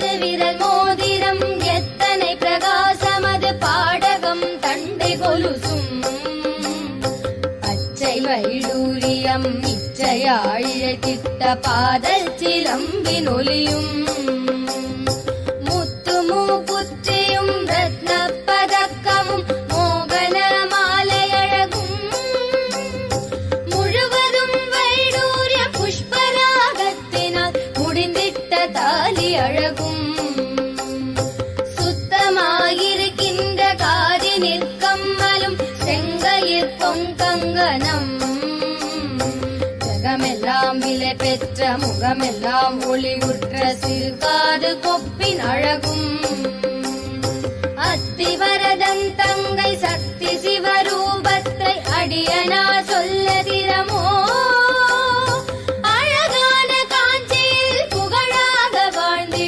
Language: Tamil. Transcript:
பத்து விரல் மோதிரம் எத்தனை பிரகாசமது பாடகம் தண்டை கொலுசும். பச்சை வைடூரியம் பாதல் சிலம்பின் ஒலியும் எடுத்த தாலி அழகும். சுத்தமாயிருக்கின்ற காதி நிற்கம்மலும் செங்கையில் பொங்கங்கனம் ஜகமெல்லாம் விலை பெற்ற முகமெல்லாம் ஒளிவுற்ற சிறுகாது கொப்பின் அழகும். அத்திவரதன் தங்கை சக்தி சிவரூபத்தை அடியனா